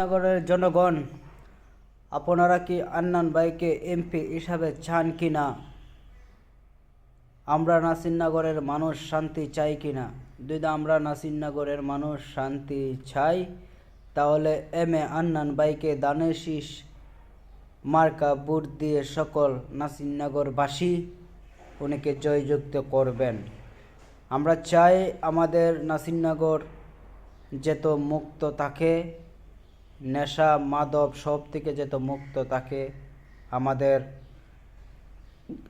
নগরের জনগণ, আপনারা কি আন্নান ভাইকে এমপি হিসাবে চান কি না? আমরা নাসিরনগরের মানুষ, শান্তি চাই কি না? যদি আমরা নাসিরনগরের মানুষ, শান্তি চাই, তাহলে এম এ আন্নান ভাইকে দানের শীষ মার্কা বুট দিয়ে সকল নাসিরনগরবাসী উনিকে জয়যুক্ত করবেন। আমরা চাই আমাদের নাসিরনগর যেত মুক্ত থাকে। নেশা, মাদক সব থেকে যেত মুক্ত, তাকে আমাদের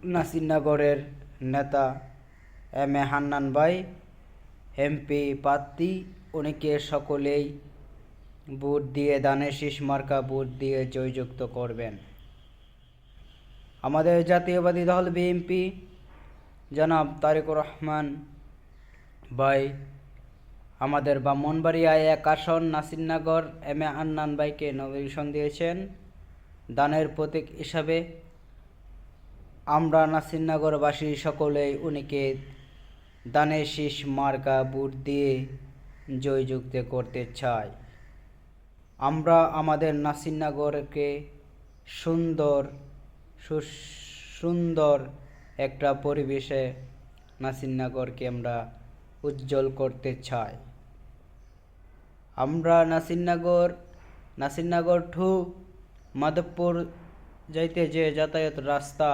নাসিরনগরের নেতা এম এ হান্নান ভাই এমপি প্রার্থী উনিকে সকলেই ভোট দিয়ে দানের শীষ মার্কা ভোট দিয়ে জয়যুক্ত করবেন। আমাদের জাতীয়বাদী দল বিএনপি, জনাব তারেকুর রহমান ভাই আমাদের ব্রাহ্মণবাড়িয়ায় এক আসন নাসিরনগর এম এ আন্নান ভাইকে নমিনেশন দিয়েছেন। দানের প্রতীক হিসাবে আমরা নাসিরনগরবাসী সকলেই উনিকে দানের শীষ মার্কা বুট দিয়ে জয়যুক্ত করতে চাই। আমরা আমাদের নাসিরনগরকে সুন্দর সুন্দর একটা পরিবেশে নাসিরনগরকে আমরা উজ্জ্বল করতে চাই আমরা নাসিরনগর নাসিরনগর ঠু মাধবপুর যাইতে যে যাতায়াত রাস্তা,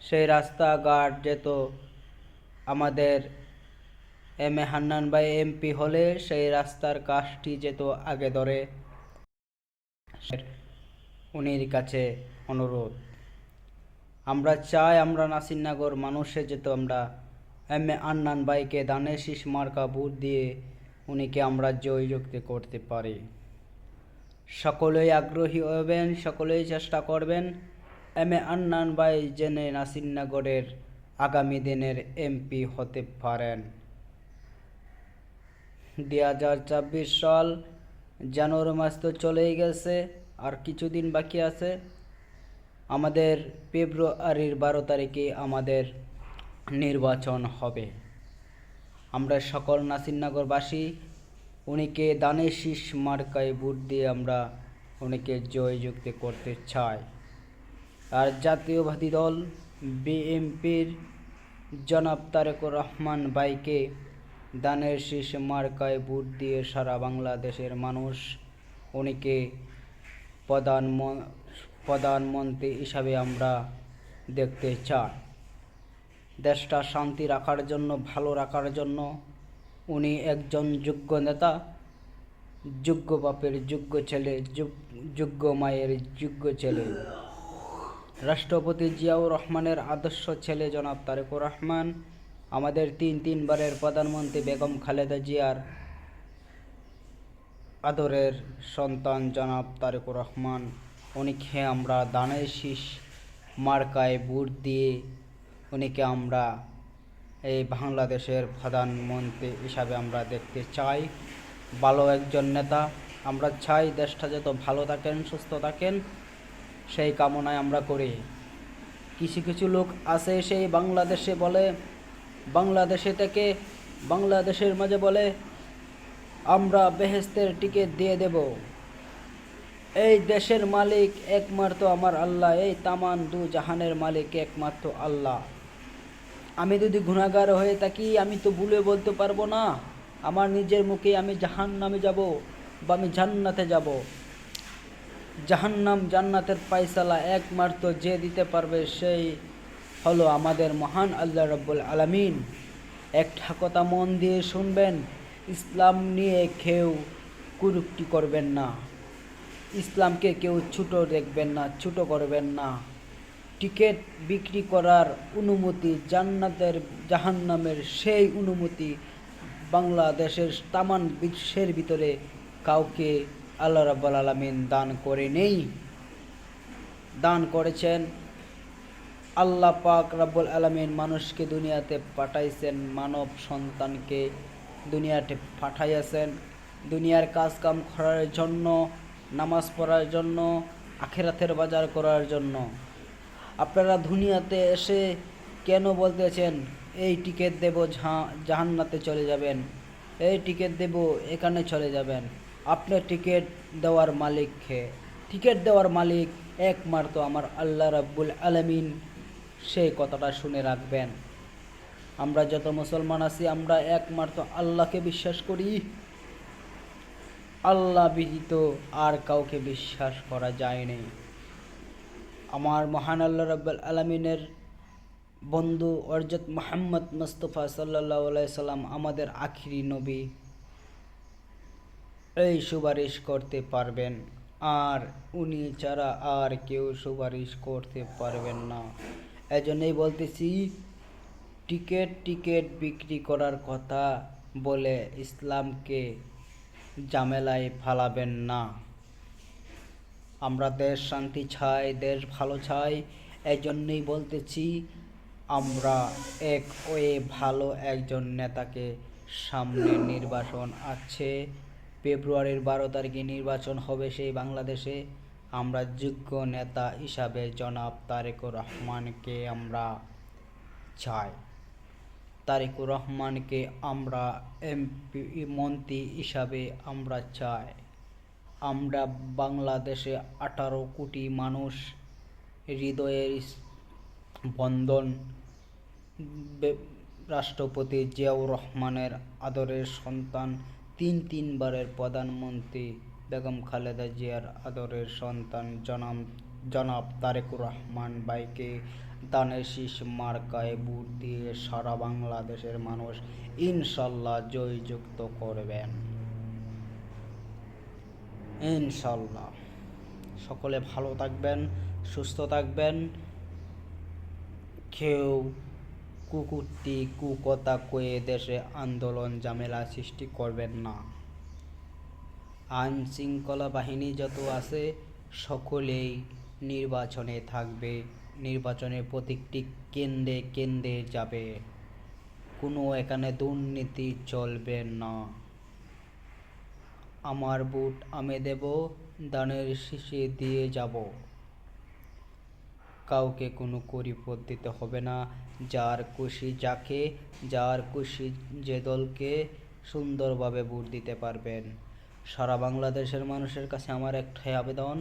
সেই রাস্তাঘাট যেত আমাদের এম এ হান্নান ভাই এমপি হলে সেই রাস্তার কাজটি যেত আগে ধরে। উনির কাছে অনুরোধ, আমরা চাই আমরা নাসিরনগর মানুষে যেত আমরা এম এ আন্নান ভাইকে দানের শীষ মার্কা বুট দিয়ে উনিকে আমরা জয়যুক্ত করতে পারি। সকলেই আগ্রহী হবেন, সকলেই চেষ্টা করবেন। এম এ আন্নান ভাই জেনে নাসিরনগরের আগামী দিনের এমপি হতে পারেন। দুই হাজার চব্বিশ সাল জানুয়ারি মাস তো চলেই গেছে, আর কিছুদিন বাকি আছে। আমাদের ফেব্রুয়ারির বারো তারিখে আমাদের নির্বাচন হবে। আমরা সকল নাসিরনগরবাসী, উনিকে দানের শীষ মার্কায় ভোট দিয়ে আমরা উনিকে জয়যুক্ত করতে চাই। আর জাতীয়বাদী দল, বিএনপির জনাব তারেকুর রহমান বাইকে দানের শীষ মার্কায় ভোট দিয়ে সারা বাংলাদেশের মানুষ উনিকে প্রধান প্রধানমন্ত্রী হিসাবে আমরা দেখতে চাই। দেশটা শান্তি রাখার জন্য, ভালো রাখার জন্য। উনি একজন যোগ্য নেতা, যোগ্য বাপের যোগ্য ছেলে, যোগ- যোগ্য মায়ের যোগ্য ছেলে। রাষ্ট্রপতি জিয়াউর রহমানের আদর্শ ছেলে জনাব তারেকুর রহমান, আমাদের তিন তিনবারের প্রধানমন্ত্রী বেগম খালেদা জিয়ার আদরের সন্তান জনাব তারেকুর রহমান। উনিকে আমরা দানের শীষ মার্কায় বুট দিয়ে উনিকে আমরা এই বাংলাদেশের প্রধানমন্ত্রী হিসাবে আমরা দেখতে চাই। ভালো একজন নেতা, আমরা চাই দেশটা যত ভালো থাকেন, সুস্থ থাকেন, সেই কামনায় আমরা করি। কিছু কিছু লোক আছে সেই বাংলাদেশে বলে, বাংলাদেশে থেকে বাংলাদেশের মাঝে বলে, আমরা বেহেস্তের টিকিট দিয়ে দেব। এই দেশের মালিক একমাত্র আমার আল্লাহ, এই তামান দু জাহানের মালিক একমাত্র আল্লাহ। আমি যদি গুণাগার হয়ে থাকি, আমি তো ভুলে বলতে পারব না। আমার নিজের মুখে আমি জাহান নামে যাব বা আমি জান্নাতে যাব। জাহান্নাম জান্নাতের পায়সালা একমাত্র যে দিতে পারবে সেই হলো আমাদের মহান আল্লাহ রব্বুল আলামিন। একটা কথা মন দিয়ে শুনবেন, ইসলাম নিয়ে কেউ কুরুক্তি করবেন না। ইসলামকে কেউ ছোট দেখবেন না, ছোট করবেন না। টিকিট বিক্রি করার অনুমতি, জান্নাতের, জাহান্নামের সেই অনুমতি বাংলাদেশের তামান বিশ্বের ভিতরে কাউকে আল্লাহ রাব্বাল আলামিন দান করে নেই দান করেছেন আল্লাহ পাক রাব্বুল আলামিন মানুষকে দুনিয়াতে পাঠাইছেন, মানব সন্তানকে দুনিয়াতে পাঠাইয়াছেন। দুনিয়ার কাজ কাম করার জন্য, নামাজ পড়ার জন্য, আখেরাতের বাজার করার জন্য। আপনারা দুনিয়াতে এসে কেন বলতেছেন, এই টিকিট দেব জাহান্নাতে চলে যাবেন, এই টিকিট দেব এখানে চলে যাবেন। আপনার টিকিট দেওয়ার মালিককে টিকিট দেওয়ার মালিক একমাত্র আমার আল্লাহ রাব্বুল আলামিন। সেই কথাটা শুনে রাখবেন। আমরা যত মুসলমান আছি, আমরা একমাত্র আল্লাহকে বিশ্বাস করি। আল্লাহ ব্যতীত আর কাউকে বিশ্বাস করা যায়নি আমার মহান আল্লাহ রাব্বুল আলমিনের বন্ধু অরজত মোহাম্মদ মুস্তফা সাল্লাহ সাল্লাম আমাদের আখিরি নবী। এই সুপারিশ করতে পারবেন, আর উনি ছাড়া আর কেউ সুপারিশ করতে পারবেন না। এজন্যই বলতেছি, টিকিট টিকিট বিক্রি করার কথা বলে ইসলামকে জামেলায় ফালাবেন না। আমরা দেশ শান্তি চাই, দেশ ভালো চাই এই জন্যই বলতেছি, আমরা এক ওয়ে ভালো একজন নেতাকে সামনে নির্বাচন আছে। ফেব্রুয়ারির বারো তারিখে নির্বাচন হবে সেই বাংলাদেশে। আমরা যোগ্য নেতা হিসাবে জনাব তারেকুর রহমানকে আমরা চাই। তারেকুর রহমানকে আমরা এমপি, মন্ত্রী হিসাবে আমরা চাই। আমরা বাংলাদেশে আঠারো কোটি মানুষ হৃদয়ের বন্ধন রাষ্ট্রপতি জিয়াউর রহমানের আদরের সন্তান, তিন তিনবারের প্রধানমন্ত্রী বেগম খালেদা জিয়ার আদরের সন্তান জনাম, জনাব তারেকুর রহমান বাইকে দানের শীষ মার্কায় বুট দিয়ে সারা বাংলাদেশের মানুষ ইনশাল্লাহ জয়যুক্ত করবেন। ইনশাল্লাহ সকলে ভালো থাকবেন, সুস্থ থাকবেন। কেউ কুকুরটি, কুকতা কয়ে দেশে আন্দোলন, ঝামেলা সৃষ্টি করবেন না। আইন শৃঙ্খলা বাহিনী যত আছে, সকলেই নির্বাচনে থাকবে। নির্বাচনের প্রত্যেকটি কেন্দ্রে কেন্দ্রে যাবে। কোনো এখানে দুর্নীতি চলবে না। আমার বুট আমি দেব, দানের শীষে দিয়ে যাব। কাউকে কোনো করিপদ দিতে হবে না। যার খুশি যাকে, যার খুশি যে দলকে সুন্দরভাবে ভোট দিতে পারবেন। সারা বাংলাদেশের মানুষের কাছে আমার একটাই আবেদন,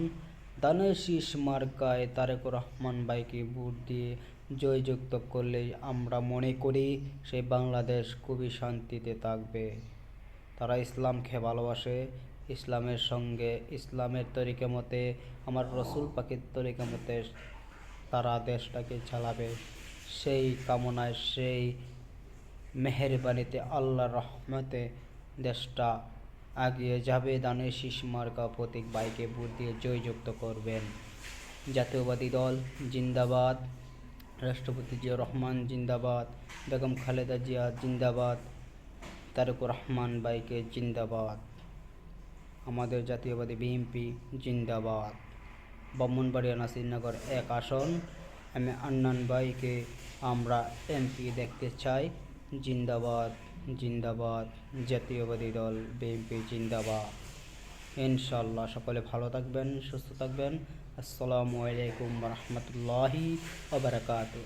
দানের শীষ মার্কায় তারেকুর রহমান ভাইকে ভোট দিয়ে জয়যুক্ত করলে আমরা মনে করি সেই বাংলাদেশ খুবই শান্তিতে থাকবে। তারা ইসলামকে ভালোবাসে। ইসলামের সঙ্গে, ইসলামের তরিকা মতে, আমার রসুল পাখির তরিকা মতে তারা দেশটাকে চালাবে। সেই কামনায়, সেই মেহেরবানিতে আল্লাহ রহমতে দেশটা আগিয়ে যাবে। দানের শীষ মার্কা প্রতীক বাইকে ভোট দিয়ে জয়যুক্ত করবেন। জাতীয়বাদী দল জিন্দাবাদ। রাষ্ট্রপতি জিয়া রহমান জিন্দাবাদ। বেগম খালেদা জিয়া জিন্দাবাদ। তারেকুর রহমান বাইকে জিন্দাবাদ। আমাদের জাতীয়বাদী বিএনপি জিন্দাবাদ। ব্রাহ্মণবাড়িয়া নাসিরনগর এক আসন। আমি আন্নান বাইকে আমরা এমপি দেখতে চাই। জিন্দাবাদ জিন্দাবাদ, জাতীয়বাদী দল, বিএনপি জিন্দাবাদ। ইনশাল্লাহ সকলে ভালো থাকবেন, সুস্থ থাকবেন। আসসালামু আলাইকুম রহমতুল্লাহি ওবরাকাতু